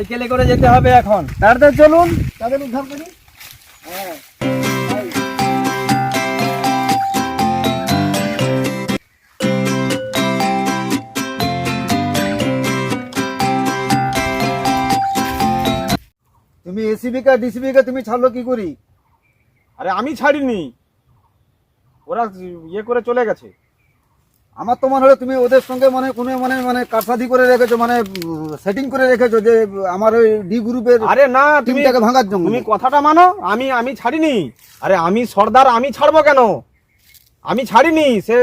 সাইকেলে করে যেতে হবে এখন। তাড়াতাড়ি চলুন। তাদের উদ্ধার করি। হ্যাঁ। তুমি এসিবি কা ডিসিবি কে তুমি ছাড়লো কি করি? আরে আমি ছাড়িনি। ওরা ইয়ে করে চলে গেছে। আমার তো মনে হলো তুমি ওদের সঙ্গে মানে কোনো মানে মানে কারসাদি করে রেখেছো মানে সেটিং করে রেখেছো যে আমার ওই ডি গ্রুপের আরে না তুমি টিমটাকে ভাঙার জন্য। তুমি কথাটা মানো আমি আমি ছাড়িনি। আরে আমি সর্দার আমি ছাড়বো কেন? আমি ছাড়িনি সে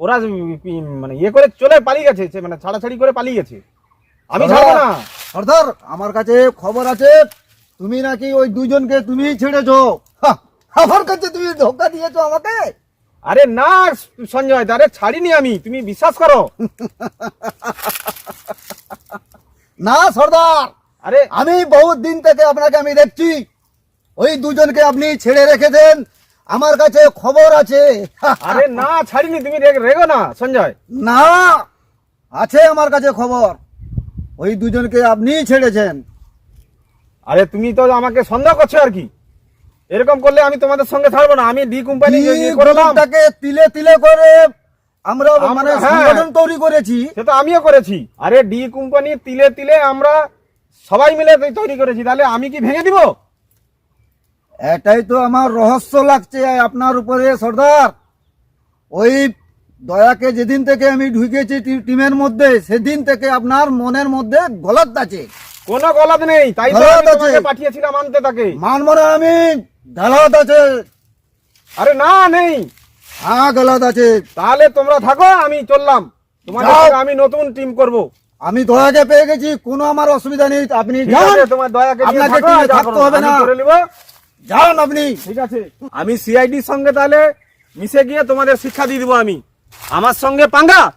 ওরা মানে ইয়ে করে চলে পালিয়ে গেছে সে মানে ছাড়াছাড়ি করে পালিয়ে গেছে। আমি ছাড়বো না। সর্দার আমার কাছে খবর আছে তুমি নাকি ওই দুইজনকে তুমি ছেড়েছো। আমার কাছে তুমি ধোকা দিয়েছ আমাকে? আরে না সঞ্জয় আরে ছাড়িনি আমি তুমি বিশ্বাস করো। না সর্দার। আরে। আমি বহুত দিন থেকে আপনাকে আমি দেখছি। ওই দুজনকে আপনি ছেড়ে রেখেছেন। আমার কাছে খবর আছে। আরে না ছাড়িনি তুমি রেগ- রেগো না সঞ্জয়। না আছে আমার কাছে খবর। ওই দুজনকে আপনি ছেড়েছেন। আরে তুমি তো আমাকে সন্দেহ করছ আর কি? এরকম করলে আমি তোমাদের সঙ্গে ছাড়বো না আমি ডি কোম্পানি গ্রুপটাকে তিলে তিলে করে আমরা মানে হ্যাঁ। সংগঠন তৈরি করেছি। সে তো আমিও করেছি। আরে ডি কোম্পানি তিলে তিলে আমরা সবাই মিলে তৈরি করেছি তাহলে আমি কি ভেঙে দিব? এটাই তো আমার রহস্য লাগছে আপনার উপরে সর্দার। ওই দয়াকে যেদিন থেকে আমি ঢুকেছি টিমের মধ্যে সেদিন থেকে আপনার মনের মধ্যে গলত আছে। কোনো গলাদ নেই তাই পাঠিয়েছিলাম আনতে তাকে। মানব না আমি গলত আছে। আরে না নেই। হ্যাঁ গলত আছে। তাহলে তোমরা থাকো আমি চললাম। তোমাদের যাও। সঙ্গে আমি নতুন টিম করব। আমি দয়াকে পেয়ে গেছি কোনো আমার অসুবিধা নেই আপনি ঠিক যান। আছে তোমার দয়াকে নিয়ে আপনাকে থাকো, টিমে যা থাকতে করো, হবে আমি না। করে নিবো। যান আপনি। ঠিক আছে। আমি সিআইডির সঙ্গে তাহলে মিশে গিয়ে তোমাদের শিক্ষা দিয়ে দিব আমি। আমার সঙ্গে পাঙ্গা?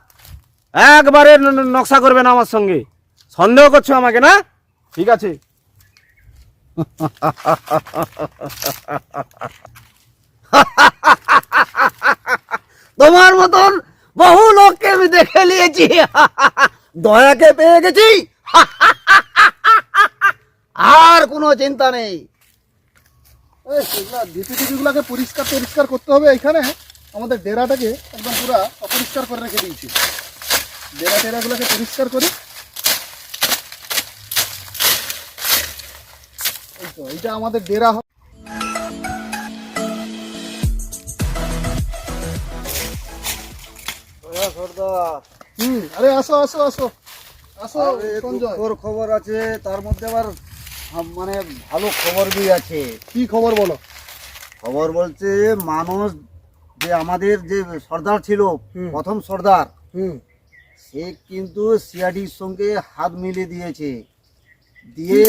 একবারে ন- ন- নকশা করবে না আমার সঙ্গে। সন্দেহ করছ আমাকে না? ঠিক আছে। তোমার মতন বহু লোককে আমি দেখে নিয়েছি। দয়াকে পেয়ে গেছি। আর কোনো চিন্তা নেই। গুলাকে পরিষ্কার পরিষ্কার করতে হবে এখানে আমাদের ডেরাটাকে একদম পুরো অপরিষ্কার করে রেখে দিয়েছি। ডেরা টেরাগুলোকে পরিষ্কার করি এই তো এইটা আমাদের ডেরা হবে হুম আরে আসো আসো আসো। আসো সঞ্জয়। খবর আছে তার মধ্যে আবার মানে ভালো খবর বি আছে। কি খবর বলো? খবর বলছে মানুষ যে আমাদের যে সর্দার ছিল। প্রথম সর্দার হুম। সে কিন্তু সিআইডির সঙ্গে হাত মিলিয়ে দিয়েছে। দিয়ে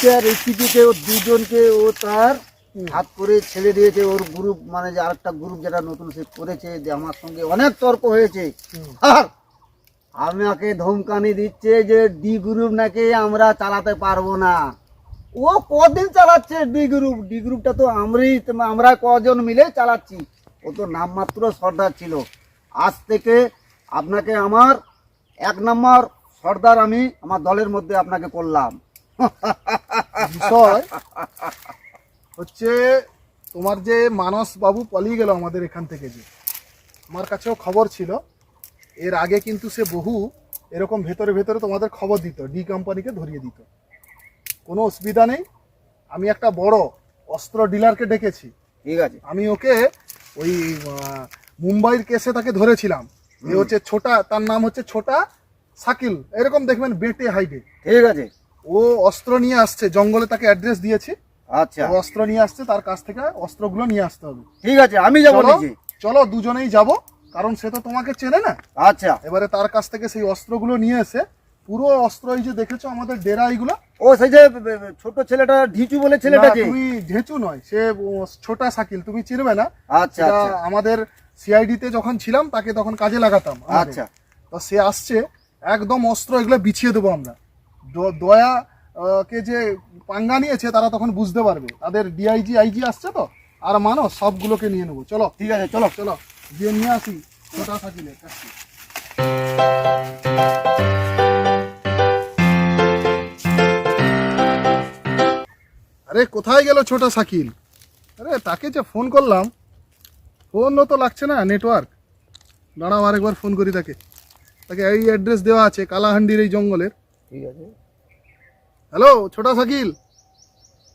কে আর এসিপি কে ও দুজনকে ও তার হাত করে ছেড়ে দিয়েছে। ওর গ্রুপ মানে যে আরেকটা গ্রুপ যেটা নতুন সে করেছে যে আমার সঙ্গে অনেক তর্ক হয়েছে। আর আমাকে ধমকানি দিচ্ছে যে ডি গ্রুপ নাকি আমরা চালাতে পারব না। ও কদিন চালাচ্ছে ডি গ্রুপ ডি গ্রুপটা তো আমরাই আমরা কজন মিলে চালাচ্ছি। ও তো নামমাত্র সর্দার ছিল। আজ থেকে আপনাকে আমার এক নম্বর সর্দার আমি আমার দলের মধ্যে আপনাকে করলাম। বিষয় হচ্ছে তোমার যে মানস বাবু পালিয়ে গেল আমাদের এখান থেকে যে আমার কাছেও খবর ছিল। এর আগে কিন্তু সে বহু এরকম ভেতরে ভেতরে তোমাদের খবর দিত ডি কোম্পানিকে ধরিয়ে দিত। কোনো অসুবিধা নেই। আমি একটা বড় অস্ত্র ডিলারকে ডেকেছি। ঠিক আছে। আমি ওকে ওই মুম্বাইয়ের কেসে তাকে ধরেছিলাম। এ হচ্ছে ছোটা তার নাম হচ্ছে ছোটা সাকিল। এরকম দেখবেন বেটে হাইটে। ঠিক আছে। ও অস্ত্র নিয়ে আসছে জঙ্গলে তাকে অ্যাড্রেস দিয়েছি। আচ্ছা। ও অস্ত্র নিয়ে আসছে তার কাছ থেকে অস্ত্রগুলো নিয়ে আসতে হবে। ঠিক আছে আমি যাব চলো নিজে চলো দুজনেই যাব কারণ সে তো তোমাকে চেনে না। আচ্ছা। এবারে তার কাছ থেকে সেই অস্ত্রগুলো নিয়ে এসে পুরো অস্ত্র এই যে দেখেছ আমাদের ডেরা এইগুলো? ও সেই যে ছোট ছেলেটা ঢিচু বলে ছেলেটা যে তুমি ঢেঁচু নয় সে ছোটা সাকিল তুমি চিনবে না। আচ্ছা আচ্ছা। আমাদের সিআইডি তে যখন ছিলাম তাকে তখন কাজে লাগাতাম। আচ্ছা। তো সে আসছে একদম অস্ত্র এগুলো বিছিয়ে দেবো আমরা। দ- দয়া কে যে পাঙ্গা নিয়েছে তারা তখন বুঝতে পারবে। তাদের ডিআইজি আইজি আসছে তো? আর মানো সবগুলোকে নিয়ে নেব। চলো। ঠিক আছে চলো। চলো। গিয়ে নিয়ে আসি। ছোটা সাকিলের কাছে আরে কোথায় গেল ছোটা সাকিল আরে তাকে যে ফোন করলাম ফোনও তো লাগছে না নেটওয়ার্ক। দাঁড়াও আরেকবার ফোন করি তাকে। তাকে এই অ্যাড্রেস দেওয়া আছে কালাহান্ডির এই জঙ্গলের। ঠিক আছে। হ্যালো ছোটা সাকিল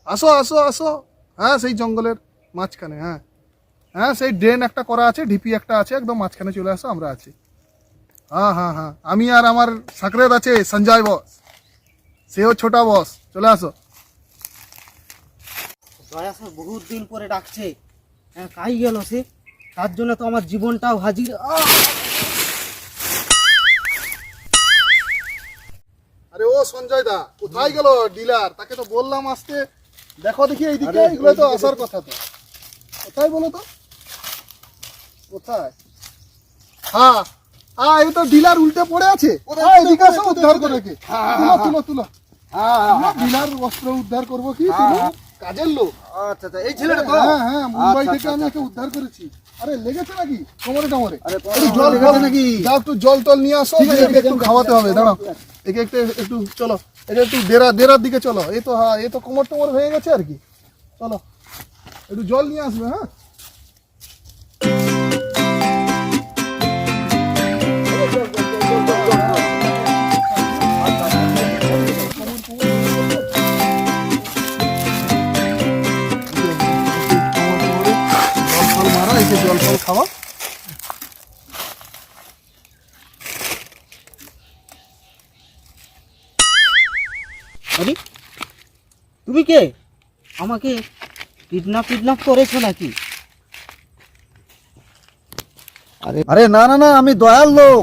আসো আসো আসো। হ্যাঁ সেই জঙ্গলের মাঝখানে হ্যাঁ। হ্যাঁ সেই ড্রেন একটা করা আছে ঢিপি একটা আছে একদম মাঝখানে চলে আসো আমরা আছি। হ্যাঁ হ্যাঁ হ্যাঁ। আমি আর আমার সাকরেত আছে সঞ্জয় বস। সেও ছোটা বস। চলে আসো। দয়া স্যার বহুত দিন পরে ডাকছে। হ্যাঁ কাই গেল সে? তার জন্য তো আমার জীবনটাও হাজির। সঞ্জয় দা কোথায় গেল ডিলার? তাকে তো বললাম আসতে দেখো দেখি এইদিকে এগুলো তো আসার কথা তো। কোথায় বলো তো? কোথায়? হ্যাঁ হ্যাঁ এই তো ডিলার উল্টে পড়ে আছে। হ্যাঁ, এদিকে আসো উদ্ধার করে কে তুলো তুলো তুলো। হ্যাঁ ডিলার বস্ত্র উদ্ধার করব কি? তুমি কাজের লোক। আচ্ছা আচ্ছা এই ছেলেটা হ্যাঁ হ্যাঁ মুম্বাই আচ্ছা, থেকে আমি একে উদ্ধার করেছি। আরে লেগেছে নাকি? কোমরে কোমরে। আরে জল লেগেছে নাকি? যাও একটু জল টল নিয়ে আসো একটু খাওয়াতে হবে দাঁড়াও। একে একটু একটু চলো। একে একটু দেরা দেরার দিকে চলো। এই তো হ্যাঁ এই তো কোমর টোমর হয়ে গেছে আর কি। চলো। একটু জল নিয়ে আসবে হ্যাঁ? জল জল ফল খাওয়া। আরে তুমি কে? আমাকে কিডন্যাপ কিডন্যাপ করেছ নাকি? আরে না না না আমি দয়াল লোক।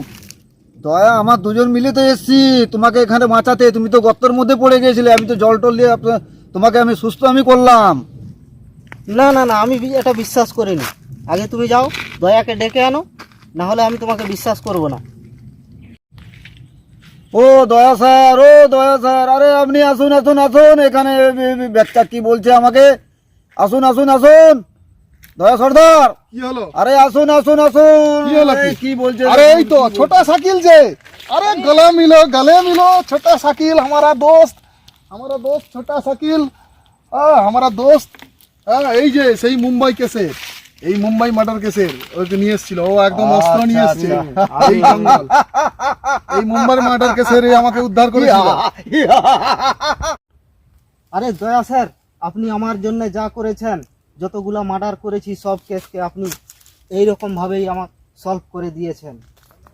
দয়া আমার দুজন মিলে তো এসছি। তোমাকে এখানে বাঁচাতে। তুমি তো গর্তের মধ্যে পড়ে গিয়েছিলে। আমি তো জল টল দিয়ে তোমাকে আমি সুস্থ আমি করলাম। না না না আমি এটা বিশ্বাস করিনি। আগে তুমি যাও দয়াকে ডেকে আনো না হলে আমি তোমাকে বিশ্বাস করব না ও দয়া স্যার ও দয়া স্যার আরে আপনি আসুন আসুন আসুন এখানে ব্যাগটা কি বলছে আমাকে আসুন আসুন আসুন দয়া সর্দার কি হলো আরে আসুন আসুন আসুন কি হলো কি? এই কি বলছে अरे यही तो छोटा साकिल जे अरे गला मिलो गले मिलो छोटा साकिल हमारा दोस्त हमारा दोस्त छोटा साकिल आ, हमारा दोस्त হ্যাঁ এই যে সেই মুম্বাই কেসের এই মুম্বাই মার্ডার কেসের ওকে নিয়ে এসেছিল ও একদম অস্ত্র নিয়ে এসেছিল এই জঙ্গল। এই মুম্বাই মার্ডার কেসের আমাকে উদ্ধার করেছিল। আরে দয়া স্যার আপনি আমার জন্য যা করেছেন যতগুলা মার্ডার করেছি সব কেসকে আপনি এই রকম ভাবেই আমার সলভ করে দিয়েছেন।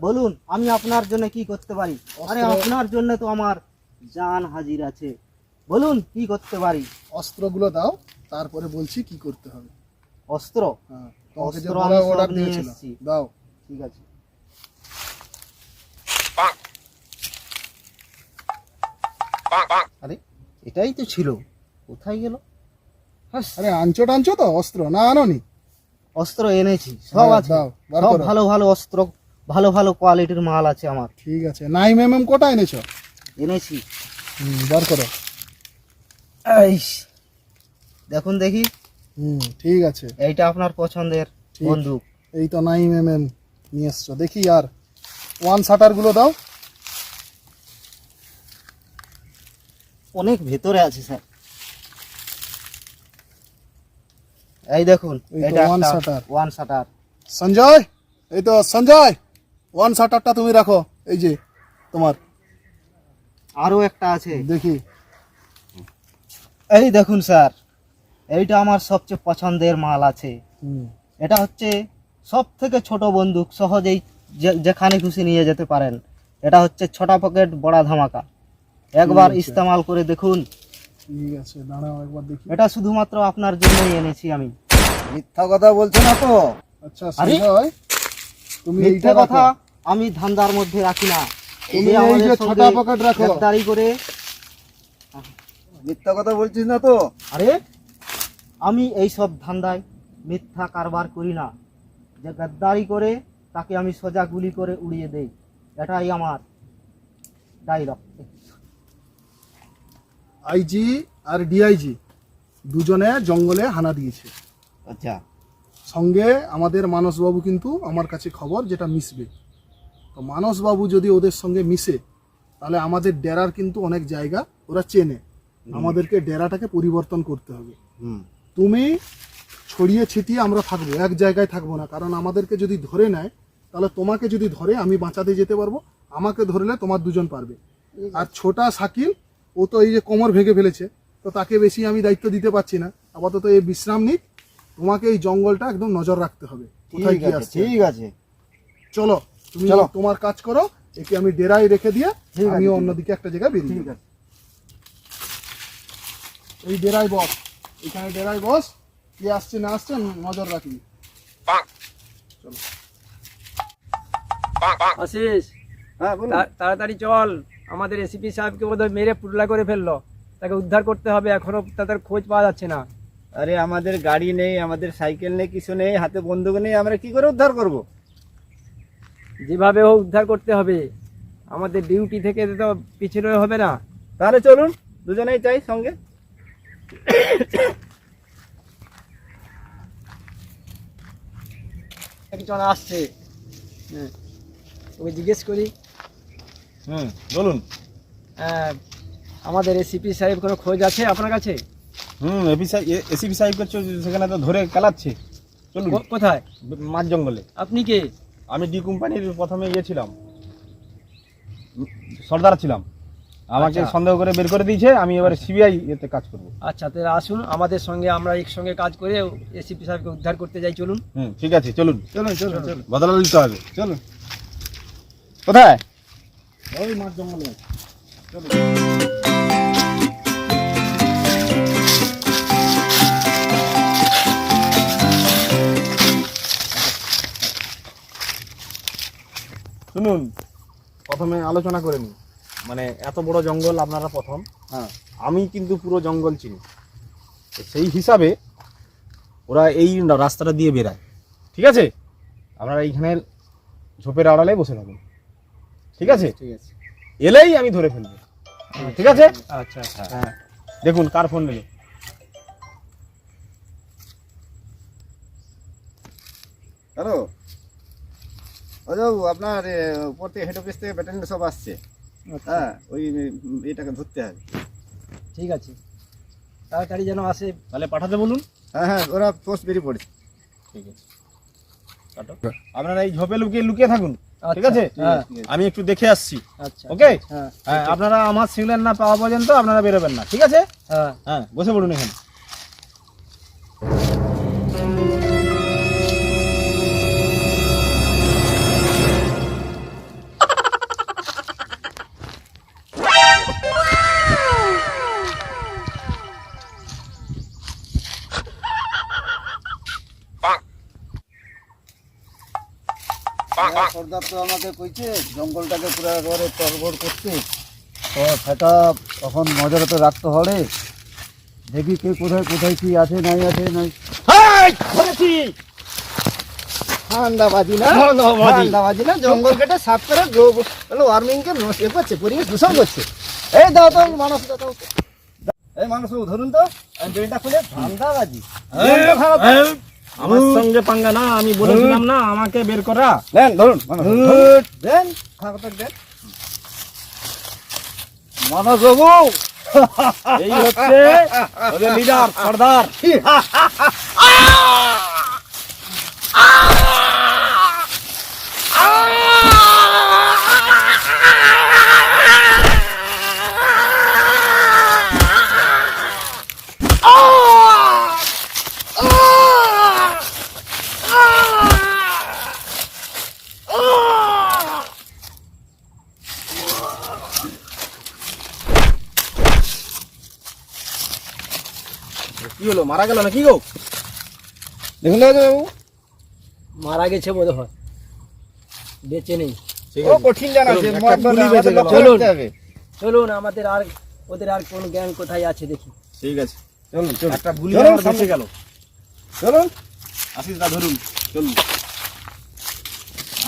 বলুন আমি আপনার জন্য কি করতে পারি? আরে আপনার জন্য তো আমার জান হাজির আছে। বলুন কি করতে পারি? অস্ত্রগুলো দাও তারপরে বলছি কি করতে হবে। অস্ত্র? হ্যাঁ অস্ত্র আমি সব অর্ডার নিয়ে এসেছি। দাও। ঠিক আছে। আরে এটাই তো ছিল। কোথায় গেল? আরে আনছো টানছো তো অস্ত্র। না আনোনি। অস্ত্র এনেছি সব আছে। সব ভালো ভালো অস্ত্র ভালো ভালো কোয়ালিটির মাল আছে আমার। ঠিক আছে। নাইম এম এম কোটা এনেছো। এনেছি বার করো। দেখুন দেখি। হুম ঠিক আছে। এইটা আপনার পছন্দের। বন্দুক। এই তো নাইম এম এম নিয়ে এসছো। দেখি আর ওয়ান শাটারগুলো দাও। অনেক ভেতরে আছে স্যার। এই দেখুন এটা একটা shutter। ওয়ান শাটার সঞ্জয় এই তো সঞ্জয় ওয়ান শাটারটা তুমি রাখো। এই যে তোমার। আরও একটা আছে। দেখি। এই দেখুন স্যার। এইটা আমার সবচেয়ে পছন্দের মাল আছে। এটা হচ্ছে সব থেকে ছোট বন্দুক সহজেই যেখানে খুশি নিয়ে যেতে পারেন। এটা হচ্ছে ছোটা পকেট বড়া ধামাকা। একবার ইস্তেমাল করে দেখুন। ঠিক আছে দাঁড়াও একবার দেখি। এটা শুধুমাত্র আপনার জন্যই এনেছি আমি। মিথ্যা কথা বলছো না তো? আচ্ছা তুমি এইটা মিথ্যে কথা আমি ধান্দার মধ্যে রাখি না। তুমি এই আমাদের যে ছোটা পকেট রাখো। করে মিথ্যা কথা বলছিস না তো? আরে আমি এই সব ধান্দায় মিথ্যা কারবার করি না। যে গাদ্দারি করে তাকে আমি সোজা গুলি করে উড়িয়ে দেই। এটাই আমার ডাইলগ আইজি আর ডিআইজি দুজনে জঙ্গলে হানা দিয়েছে। আচ্ছা। সঙ্গে আমাদের মানসবাবু কিন্তু আমার কাছে খবর যেটা মিশবে। তো মানসবাবু যদি ওদের সঙ্গে মিশে তাহলে আমাদের ডেরার কিন্তু অনেক জায়গা ওরা চেনে। আমাদেরকে ডেরাটাকে পরিবর্তন করতে হবে। হুম। তুমি ছড়িয়ে ছিটিয়ে আমরা থাকব এক জায়গায় থাকব না। কারণ আমাদেরকে যদি ধরে নেয় তাহলে তোমাকে যদি ধরে আমি বাঁচাতে যেতে পারব। আমাকে ধরলে তোমার দুজন পারবে। আর ছোটা শাকিল ও তো এই যে কোমর ভেঙে ফেলেছে তো তাকে বেশি আমি দায়িত্ব দিতে পারছি না। আপাতত এই বিশ্রাম নিক। তোমাকে এই জঙ্গলটা একদম নজর রাখতে হবে। কোথায় কি আছে আসছে? ঠিক আছে। চলো তুমি। তোমার কাজ করো একে আমি ডেরায় রেখে দিয়ে আমিও অন্যদিকে একটা জায়গায় বেরিয়ে ঠিক। আছে। এই ডেরায় বস। এখানে ডেরায় বস কে আসছে না আসছে নজর রাখবি। আশিস হ্যাঁ তাড়াতাড়ি চল। আমাদের এসিপি সাহেবকে বোধহয় মেরে পুটলা করে ফেলল। তাকে উদ্ধার করতে হবে এখনও তাদের খোঁজ পাওয়া যাচ্ছে না। আরে আমাদের গাড়ি নেই আমাদের সাইকেল নেই কিছু নেই হাতে বন্দুক নেই আমরা কি করে উদ্ধার করব? যেভাবে হোক উদ্ধার করতে হবে। আমাদের ডিউটি থেকে তো পিছনে হবে না। তাহলে চলুন দুজনেই চাই সঙ্গে। একজন আসছে। হ্যাঁ। ওকে জিজ্ঞেস করি। হুম বলুন। আহ, আমাদের এসিপি সাহেব কোনো খোঁজ আছে আপনার কাছে? হুম এসিপি সাহেব করছে সেখানে তো ধরে কালাচ্ছে। চলুন। কোথায়? মাঝ জঙ্গলে। আপনি কে? আমি ডি কোম্পানির প্রথমে ইয়ে ছিলাম। সর্দার ছিলাম। আমাকে আচ্ছা। সন্দেহ করে বের করে দিয়েছে আমি এবারে সিবিআই এতে কাজ করব। আচ্ছা তাহলে আসুন আমাদের সঙ্গে আমরা একসঙ্গে কাজ করে এসিপি সাহেবকে উদ্ধার করতে যাই চলুন। হুম ঠিক আছে চলুন। চলুন চলুন চলুন। বদলা দিতে হবে। চলুন। কোথায়? ওই মাঠ জঙ্গলে। আছে। শুনুন। প্রথমে আলোচনা করে নিই। মানে এত বড় জঙ্গল আপনারা প্রথম। হ্যাঁ। আমি কিন্তু পুরো জঙ্গল চিনি। তো সেই হিসাবে ওরা এই রাস্তাটা দিয়ে বেরায় ঠিক আছে? আপনারা এইখানে ঝোপের আড়ালে বসে থাকুন। ঠিক আছে? ঠিক আছে। এলেই আমি ধরে ফেলব। ঠিক আছে? আচ্ছা হ্যাঁ। দেখুন কার ফোন নিল হ্যালো? অজবাবু আপনার এ, উপর থেকে হেড অফিস থেকে ব্যাটালিয়ন সব আসছে। হ্যাঁ ওই এটাকে ধরতে হবে। ঠিক আছে। তাড়াতাড়ি যেন আসে তাহলে পাঠাতে বলুন। হ্যাঁ হ্যাঁ ওরা পোস্ট বেরিয়ে পড়েছে। ঠিক আছে। আপনারা এই ঝোপে লুকিয়ে লুকিয়ে থাকুন। ঠিক আছে? হ্যাঁ। আমি একটু দেখে আসছি। আচ্ছা ওকে হ্যাঁ। হ্যাঁ আপনারা আমার সিগন্যাল না পাওয়া পর্যন্ত আপনারা বেরোবেন না। ঠিক আছে? হ্যাঁ। হ্যাঁ বসে পড়ুন এখানে। সর্দার তো আমাকে কইছে জঙ্গলটাকে পুরো একেবারে তরবর করতে। তো সেটা তখন নজরে তো রাখতে হবে। দেখি কে কোথায় কোথায় কি আছে নাই আছে নাই। ঠান্ডাবাজি না? ঠান্ডাবাজি। না? জঙ্গল কেটে সাফ করে ওয়ার্মিং কে নষ্ট এ করছে পরিবেশ দূষণ করছে। এই দাও তো মানুষ দাও। এই মানুষ ধরুন তো ড্রেনটা খুলে ঠান্ডাবাজি আমার সঙ্গে পাঙ্গা না আমি বলেছিলাম না আমাকে বের করা। দেন ধরুন দেন দেন। বাবু এই হচ্ছে ওদের লিডার সর্দার। কি মারা গেল নাকি গো? দেখুন না বাবু। মারা গেছে বোধ হয় বেঁচে নেই। কঠিন জানা চলুন, চলুন। আমাদের আর ওদের আর কোন জ্ঞান কোথায় আছে দেখি। ঠিক আছে। চলুন চলুন। একটা গুলি বেঁচে গেল। চলুন। আশিস দা ধরুন চলুন।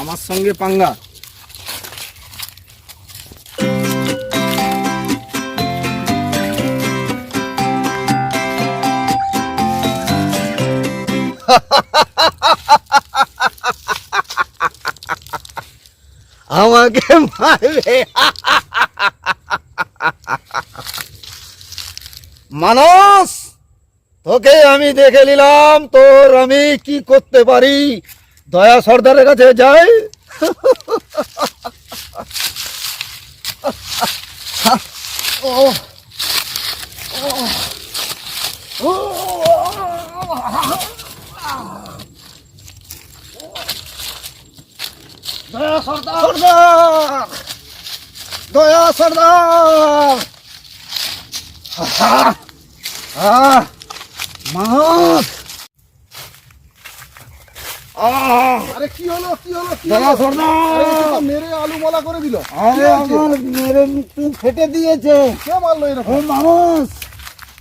আমার সঙ্গে পাঙ্গা। আমাকে মারবে। মানস, তোকে আমি দেখে নিলাম, তোর আমি কি করতে পারি? দয়া সর্দারের কাছে যাই। দয়া সর্দার। সর্দার! দয়া সর্দার! আহ, আরে কি হলো কি হলো দয়া? সর্দার! মেরে আলু মলা করে দিল। আরে আমার মেরে ফেটে দিয়েছে। কে মারলো এরকম? মানুষ!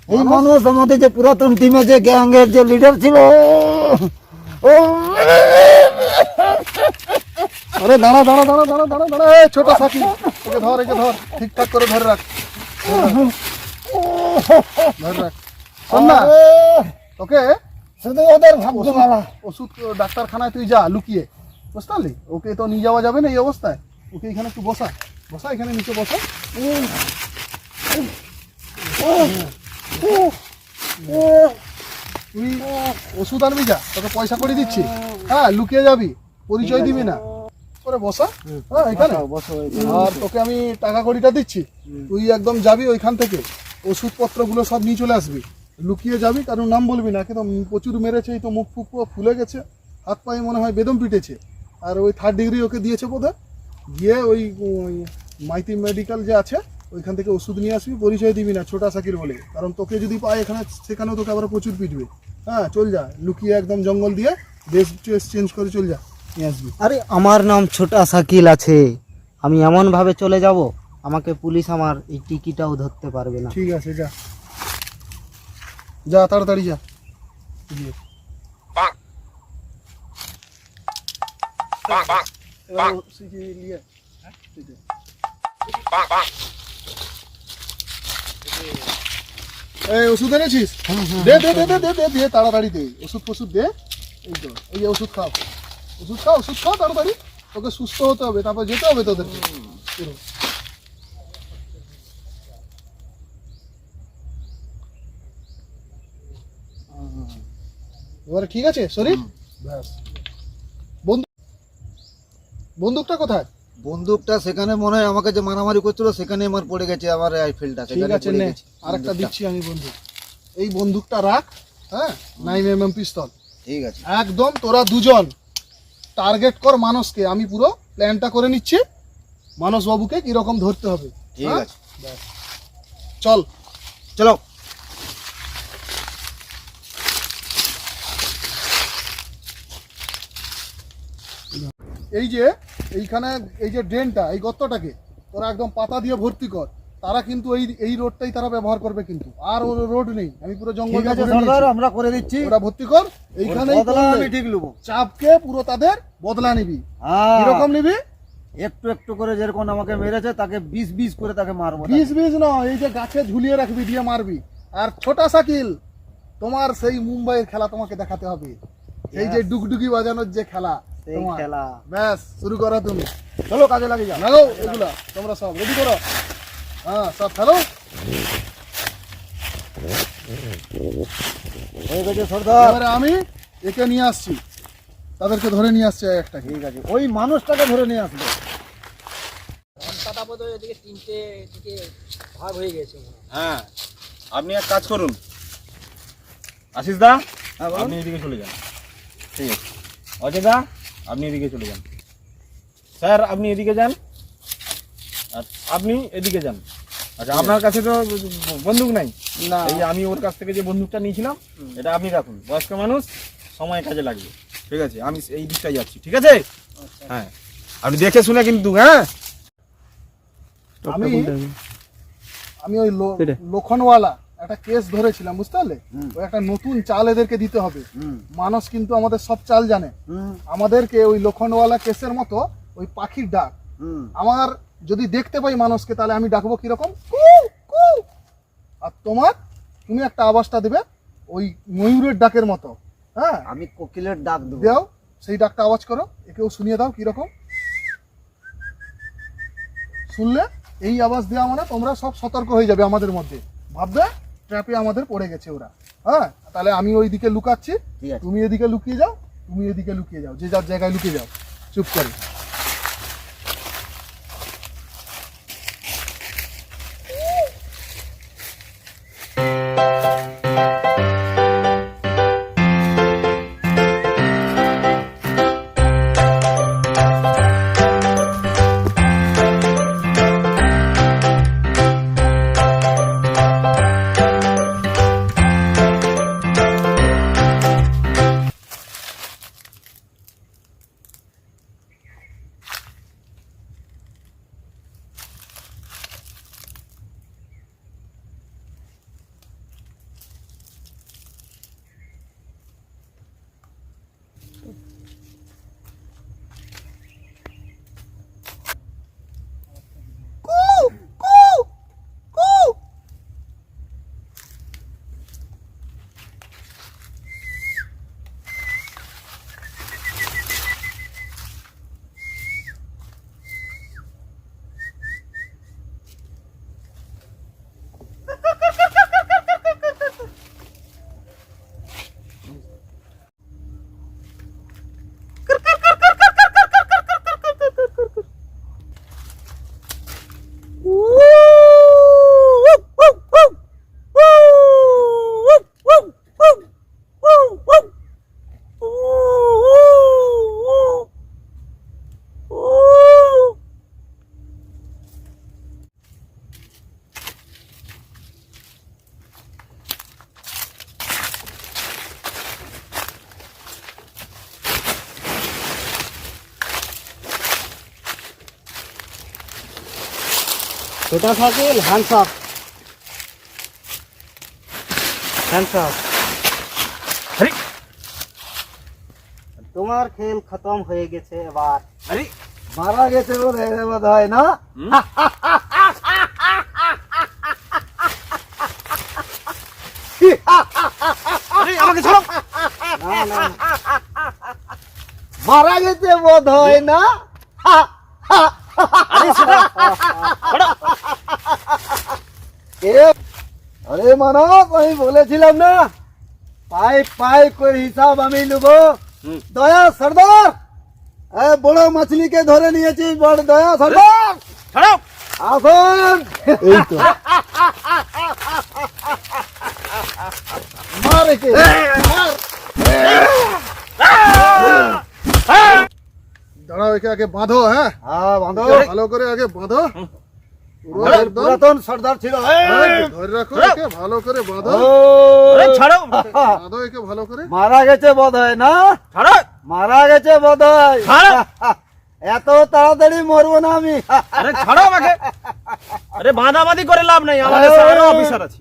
এই মানুষ? আমাদের যে পুরাতন টিমে যে গ্যাংয়ের যে লিডার ছিল। ও! আরে দাঁড়া দাঁড়া দাঁড়া দাঁড়া দাঁড়া দাঁড়া এই ছোট সাকি ওকে ধর একে ধর ঠিকঠাক করে ধরে রাখ। ধরে রাখ। শোন না ওকে? শুধু ওদের ভাগ্য ভালো ওষুধ ডাক্তারখানায় তুই যা লুকিয়ে। বুঝতে পারলি? ওকে তো নিয়ে যাওয়া যাবে না এই অবস্থায়? ওকে এখানে একটু বসা। বসা এখানে নিচে বসা। তুই ওষুধ আনবি যা তোকে পয়সা করে দিচ্ছি। হ্যাঁ লুকিয়ে যাবি। পরিচয় দিবি না। করে বসা। হ্যাঁ এখানে? আর তোকে আমি টাকা কড়িটা দিচ্ছি। তুই একদম যাবি ওইখান থেকে। ওষুধপত্রগুলো সব নিয়ে চলে আসবি। লুকিয়ে যাবি কারণ নাম বলবি না। একদম প্রচুর মেরেছে এই তো মুখ ফুক ফুলে গেছে। হাত পায়ে মনে হয় বেদম পিটেছে। আর ওই থার্ড ডিগ্রি ওকে দিয়েছে বোধ গিয়ে ওই মাইতি মেডিকেল যে আছে ওইখান থেকে ওষুধ নিয়ে আসবি। পরিচয় দিবি না ছোটা সাকির বলে। কারণ তোকে যদি পায় এখানে সেখানেও তোকে আবার প্রচুর পিটবে। হ্যাঁ চল যা। লুকিয়ে একদম জঙ্গল দিয়ে ড্রেস ট্রেস চেঞ্জ করে চল যা। আরে আমার নাম ছোটা সাকিল আছে। আমি এমন ভাবে চলে যাব আমাকে পুলিশ আমার এই টিকিটাও ধরতে পারবে না। ঠিক আছে যা। যা তাড়াতাড়ি যা। এই ওষুধ এনেছিস? দে দে দে দে দে দে দে তাড়াতাড়ি দে। ওষুধ ফষুধ দে। এই এই যে ওষুধ খাও। ওষুধ খাও ওষুধ খাও তাড়াতাড়ি। সুস্থ হতে হবে তারপর যেতে হবে তোদেরকে। এবারে ঠিক আছে শরীর? ব্যাস। বন্দুক বন্দুকটা কোথায়? বন্দুকটা সেখানে মনে হয় আমাকে যে মারামারি করছিল সেখানে আমার পড়ে গেছে আমার রাইফেলটা ঠিক আছে নে। আরেকটা দিচ্ছি আমি বন্দুক। এই বন্দুকটা রাখ হ্যাঁ? নাইন এম এম পিস্তল ঠিক আছে। একদম তোরা দুজন। টার্গেট কর মানুষকে আমি পুরো প্ল্যানটা করে নিচ্ছি। মানস বাবুকে কীরকম ধরতে হবে। ঠিক হ্যাঁ? আছে। চল। চলো। এই যে এইখানে এই যে ড্রেনটা এই গর্তটাকে তোরা একদম পাতা দিয়ে ভর্তি কর। তারা কিন্তু এই এই রোডটাই তারা ব্যবহার করবে কিন্তু। আর ওর রোড নেই। আমি পুরো নিয়েছি। আমরা করে দিচ্ছি। ওরা ভর্তি কর। এইখানেই বদলা আমি ঠিক নেব। চাপকে পুরো তাদের বদলা নিবি। হ্যাঁ। কীরকম নিবি? একটু একটু করে যেরকম আমাকে মেরেছে তাকে বিষ বিষ করে তাকে মারবো বিষ বিষ নয় এই যে গাছে ঝুলিয়ে রাখবি দিয়ে মারবি। আর ছোটা সাকিল তোমার সেই মুম্বাইয়ের খেলা তোমাকে দেখাতে হবে। এই যে ডুগডুগি বাজানোর যে খেলা খেলা। ব্যাস শুরু করো তুমি। চলো কাজে লাগে যাও। লাগাও এগুলা তোমরা সব রেডি করো? হ্যাঁ সব খেলো? হয়ে গেছে সর্দার। এবারে আমি একে নিয়ে আসছি। তাদেরকে ধরে নিয়ে আসছে একটা। ঠিক আছে ওই মানুষটাকে ধরে নিয়ে আসবে। এদিকে তিনটে দিকে ভাগ হয়ে গেছে হ্যাঁ। আপনি এক কাজ করুন। আশিস দা হ্যাঁ, আপনি এদিকে চলে যান। ঠিক আছে। অজয় দা আপনি এদিকে চলে যান। স্যার আপনি এদিকে যান। আর আপনি এদিকে যান। আচ্ছা আপনার কাছে তো বন্দুক নাই। না। এই আমি ওর কাছ থেকে যে বন্দুকটা নিয়েছিলাম এটা আপনি রাখুন। বয়স্ক মানুষ সময় কাজে লাগবে। ঠিক আছে? আমি এই দিকটাই যাচ্ছি। ঠিক আছে? হ্যাঁ। আপনি দেখে শুনে কিন্তু হ্যাঁ? আমি আমি ওই লোখনওয়ালা একটা কেস ধরেছিলাম বুঝতে পারলে? ওই একটা নতুন চাল এদেরকে দিতে হবে। হুম। মানুষ কিন্তু আমাদের সব চাল জানে। আমাদেরকে ওই লোখনওয়ালা কেসের মতো ওই পাখির ডাক। হুম। আমার যদি দেখতে পাই মানুষকে তাহলে আমি ডাকবো কীরকম? কু কু। আর তোমার তুমি একটা আওয়াজটা দেবে ওই ময়ূরের ডাকের মতো। হ্যাঁ? আমি কোকিলের ডাক দেবো। দাও সেই ডাকটা আওয়াজ করো একেও শুনিয়ে দাও কীরকম। শুনলে এই আওয়াজ দেওয়া মানে তোমরা সব সতর্ক হয়ে যাবে আমাদের মধ্যে। ভাববে ট্র্যাপে আমাদের পড়ে গেছে ওরা। হ্যাঁ? তাহলে আমি ওই দিকে লুকাচ্ছি তুমি এদিকে লুকিয়ে যাও তুমি এদিকে লুকিয়ে যাও যে যার জায়গায় লুকিয়ে যাও। চুপ করে। ছোটা cycle hands up hands up তোমার খেল খতম হয়ে গেছে এবার। আরে। মারা গেছে বলে বোধ হয় না? আমাকে ছাড়ো। মারা গেছে বোধ হয় না এ, আরে মানব আমি বলেছিলাম না পাই পাই করে হিসাব আমি নেব হুম। দয়া সর্দার এ, বড় মাছলিকে ধরে নিয়েছি বড় দয়া সর্দার ছাড়ো আসুন এই তো মার একে দাঁড়াও একে আগে বাঁধো হ্যাঁ হ্যাঁ বাঁধো ভালো করে আগে বাঁধো পুরো আমাদের একদম পুরাতন সর্দার ছিল। ধরে রাখো একে ভালো করে বাঁধো। ছাড়ো। বাঁধো একে ভালো করে। মারা গেছে বোধ হয় না? ছাড়ো। মারা গেছে বোধ হয় এত তাড়াতাড়ি মরবো না আমি। আরে ছাড়ো আমাকে। আরে বাঁধাবাঁধি করে লাভ নাই। আমাদের অফিসার আছে।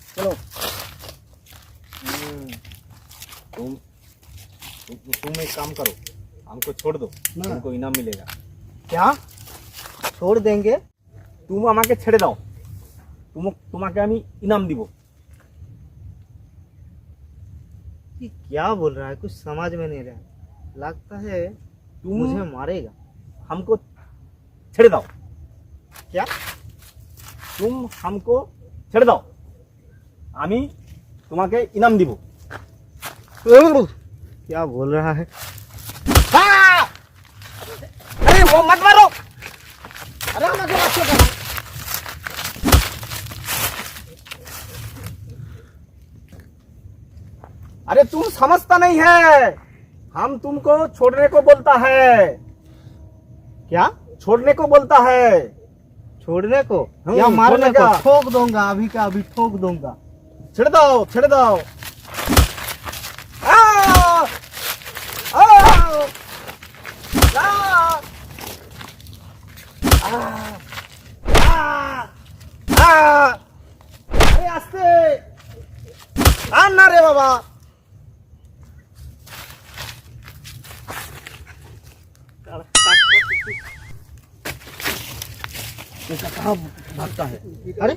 चलो तुम तुम एक काम करो हमको छोड़ दो না। हमको इनाम मिलेगा क्या छोड़ देंगे তুমি আমাকে ছেড়ে দাও তুমি তোমাকে আমি ইনাম দিব ये क्या बोल रहा है कुछ समझ में नहीं रहा लगता है तुम मुझे मारेगा हमको ছেড়ে দাও क्या তুম হামকো ছেড়ে দাও আমি তোমাকে ইনাম দিব क्या बोल रहा है আরে ও মত মারো আরে আমাকে মারছো কেন अरे तुम समझता नहीं है हम तुमको छोड़ने को बोलता है क्या छोड़ने को बोलता है छोड़ने को हम्म, या मारने छोड़ने को का। ठोक दूंगा अभी का अभी ठोक दूंगा छिड़ দাও छिड़ দাও আসতে भागता है? अरे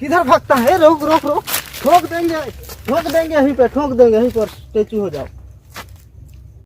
किधर भागता है? रोक रोक रोक। ठोक देंगे ठोक देंगे यहीं पे ठोक देंगे यहीं पर स्टेचू हो जाओ।